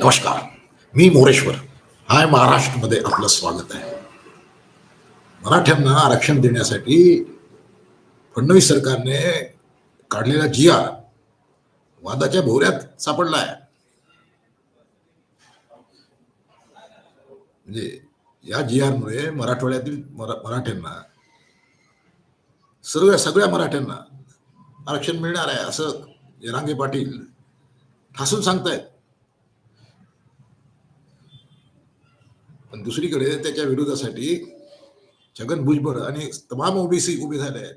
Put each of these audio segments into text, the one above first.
नमस्कार मी मोरेश्वर. हाय महाराष्ट्रमध्ये आपलं स्वागत आहे. मराठ्यांना आरक्षण देण्यासाठी फडणवीस सरकारने काढलेला जी आर वादाच्या भोवऱ्यात सापडला आहे. म्हणजे या जी आरमुळे मराठवाड्यातील मराठ्यांना सर्व सगळ्या मराठ्यांना आरक्षण मिळणार आहे असं जरांगे पाटील ठासून सांगतायत. पण दुसरीकडे त्याच्या विरोधासाठी छगन भुजबळ आणि तमाम ओबीसी उभे झाले आहेत.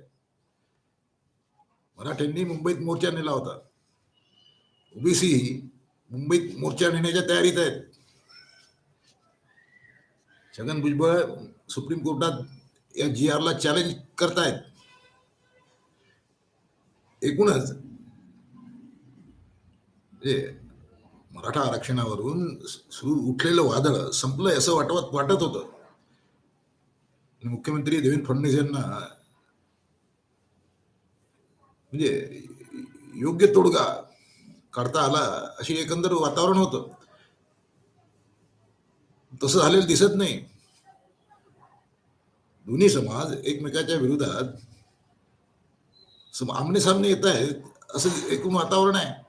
मराठ्यांनी मुंबईत मोर्चा नेला होता. ओबीसी मुंबईत मोर्चा नेण्याच्या तयारीत आहेत. छगन भुजबळ सुप्रीम कोर्टात या जी आरला चॅलेंज करतायत. एकूणच म्हणजे मराठा आरक्षणावरून सुरू उठलेलं वादळ संपलंय असं वाटवत वाटत होतं. मुख्यमंत्री देवेंद्र फडणवीस यांना म्हणजे योग्य तोडगा काढता आला अशी एकंदर वातावरण होतं. तसं झालेलं दिसत नाही. दोन्ही समाज एकमेकाच्या विरोधात आमने सामने येत आहेत असं एकूण वातावरण आहे.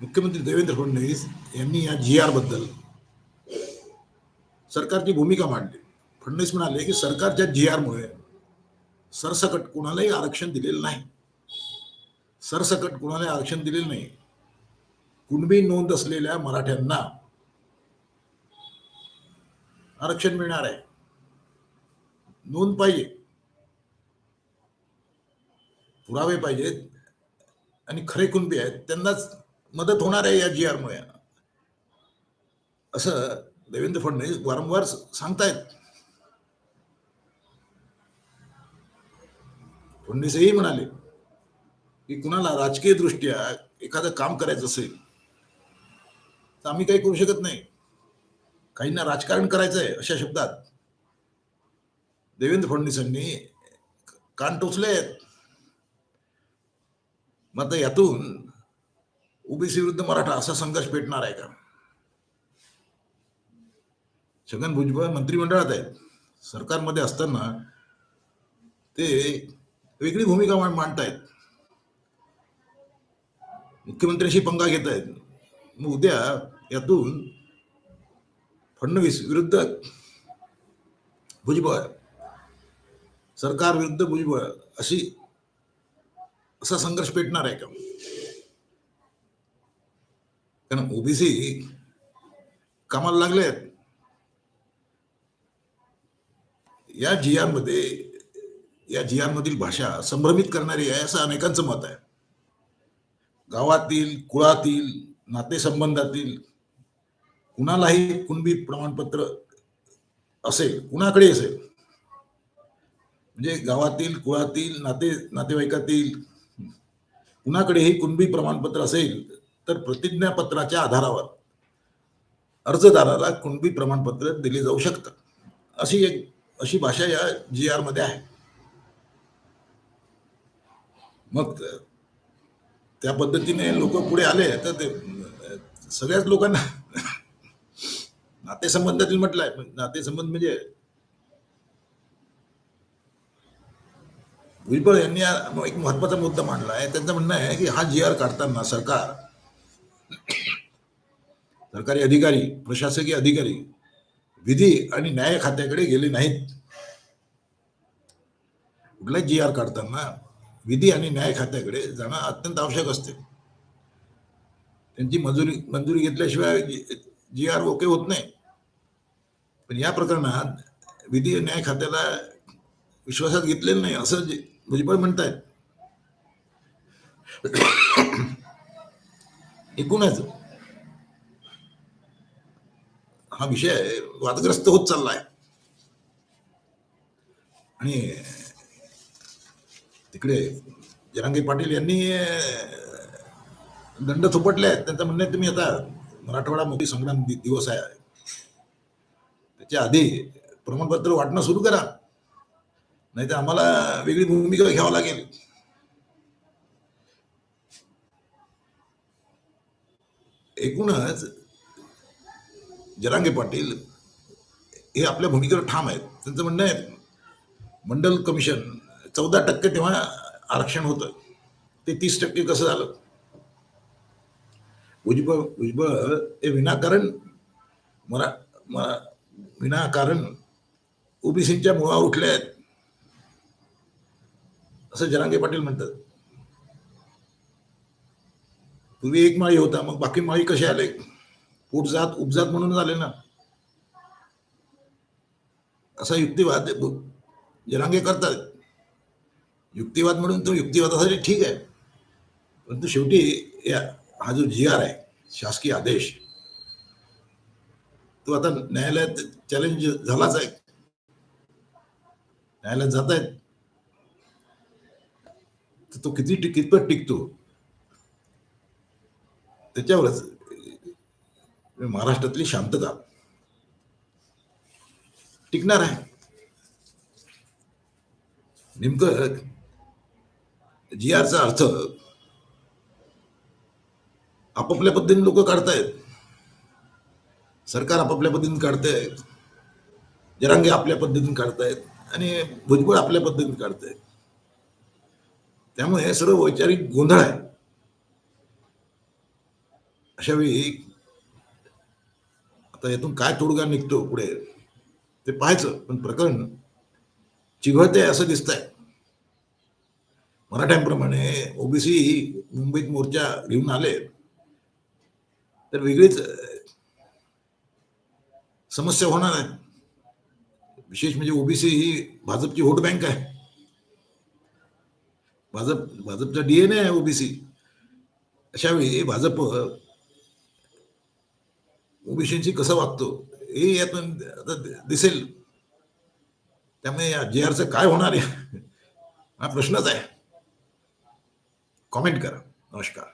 मुख्यमंत्री देवेंद्र फडणवीस यांनी या जी आरबद्दल सरकारची भूमिका मांडली. फडणवीस म्हणाले की सरकारच्या जी आर मुळे सरसकट कोणालाही आरक्षण दिलेलं नाही. सरसकट कोणालाही आरक्षण दिलेलं नाही. कुणबी नोंद असलेल्या मराठ्यांना आरक्षण मिळणार आहे. नोंद पाहिजे. पुरावे पाहिजेत. आणि खरे कुणबी आहेत त्यांनाच मदत होणार आहे या जी आरमुळे असं देवेंद्र फडणवीस वारंवार सांगतायत. फडणवीसही म्हणाले की कुणाला राजकीय दृष्ट्या एखादं काम करायचं असेल तर आम्ही काही करू शकत नाही. काहींना राजकारण करायचं आहे अशा शब्दात देवेंद्र फडणवीसांनी कान टोचले आहेत मग यातून ओबीसी विरुद्ध मराठा असा संघर्ष पेटणार आहे का? छगन भुजबळ मंत्रिमंडळात आहेत. सरकारमध्ये असताना ते वेगळी भूमिका मांडतायत. मुख्यमंत्र्याशी पंगा घेत आहेत मग उद्या यातून फडणवीस विरुद्ध भुजबळ सरकार विरुद्ध भुजबळ अशी असा संघर्ष पेटणार आहे का? कारण ओबीसी कामाला लागले आहेत. या जियांमध्ये मध्ये या जियांमधील भाषा संभ्रमित करणारी आहे असं अनेकांचं मत आहे. गावातील कुळातील नातेसंबंधातील कुणालाही कुणबी प्रमाणपत्र असेल कुणाकडे असेल म्हणजे गावातील कुळातील नाते नातेवाईकातील कुणाकडेही कुणबी प्रमाणपत्र असेल तर प्रतिज्ञापत्राच्या आधारावर अर्जदाराला कुणबी प्रमाणपत्र दिले जाऊ शकतं. अशी एक अशी भाषा या जी आरमध्ये आहे. मग त्या पद्धतीने लोक पुढे आले तर ते सगळ्याच लोकांना नातेसंबंधातील म्हटलंय नातेसंबंध म्हणजे भुजबळ यांनी एक महत्त्वाचा मुद्दा मांडला आहे. त्यांचं म्हणणं आहे की हा जी आर काढताना सरकार सरकारी अधिकारी प्रशासकीय अधिकारी विधी आणि न्याय खात्याकडे गेले नाहीत. कुठला जी आर काढताना विधी आणि न्याय खात्याकडे जाणं अत्यंत आवश्यक असते. त्यांची मंजुरी मंजुरी घेतल्याशिवाय जी आर ओके होत नाही. पण या प्रकरणात विधी न्याय खात्याला विश्वासात घेतलेलं नाही असं जे भुजबळ म्हणतायत. एकूणच. हा विषय वादग्रस्त होत चाललाय. आणि तिकडे जरांगे पाटील यांनी दंड थोपटले आहेत. त्यांचं म्हणणं तुम्ही आता मराठवाडा मोदी संग्राम दिवस आहे. त्याच्या आधी प्रमाणपत्र वाटणं सुरू करा. नाही तर आम्हाला वेगळी भूमिका घ्यावं लागेल. एकूणच जरांगे पाटील हे आपल्या भूमिकेवर ठाम आहेत. त्यांचं म्हणणं आहे मंडल कमिशन चौदा टक्के तेव्हा आरक्षण होतं. ते तीस टक्के कसं झालं? भुजबळ भुजबळ हे विनाकारण मरा मरा विनाकारण ओबीसीच्या मुळावर उठल्या आहेत. असं जरांगे पाटील म्हणतात. पूर्वी एक माळी होता मग बाकी माळी कसे आले? पोटजात उपजात म्हणून झाले ना. असा युक्तिवाद जनांगे करतात. युक्तिवाद म्हणून तो युक्तिवादासाठी ठीक आहे. परंतु शेवटी या हा जो जी आर आहे शासकीय आदेश तो आता न्यायालयात चॅलेंज झालाच आहे. न्यायालयात जात आहेत तर तो किती कितपत टिकतो? त्याच्यावरच महाराष्ट्रातली शांतता टिकणार आहे. नेमकं जी आरचा अर्थ आपापल्या पद्धतीने लोक काढतायत. सरकार आपापल्या पद्धतीने काढतायत जरांगे आपल्या पद्धतीने काढतायत. आणि भुजबळ आपल्या पद्धतीने काढतायत त्यामुळे सर्व वैचारिक गोंधळ आहे. अशा वेळी आता यातून काय तोडगा निघतो पुढे ते पाहायचं. पण प्रकरण चिघळते असं दिसतंय. मराठ्यांप्रमाणे ओबीसी मुंबईत मोर्चा घेऊन आले तर वेगळीच समस्या होणार आहे. विशेष म्हणजे ओबीसी ही भाजपची व्होट बँक आहे. भाजप भाजपचा डीएनए आहे ओबीसी अशावेळी भाजप ओबीसींशी कसं वागतो हे यातून आता दिसेल. त्यामुळे या जे आरचं काय होणार आहे? हा प्रश्नच आहे. कॉमेंट करा. नमस्कार.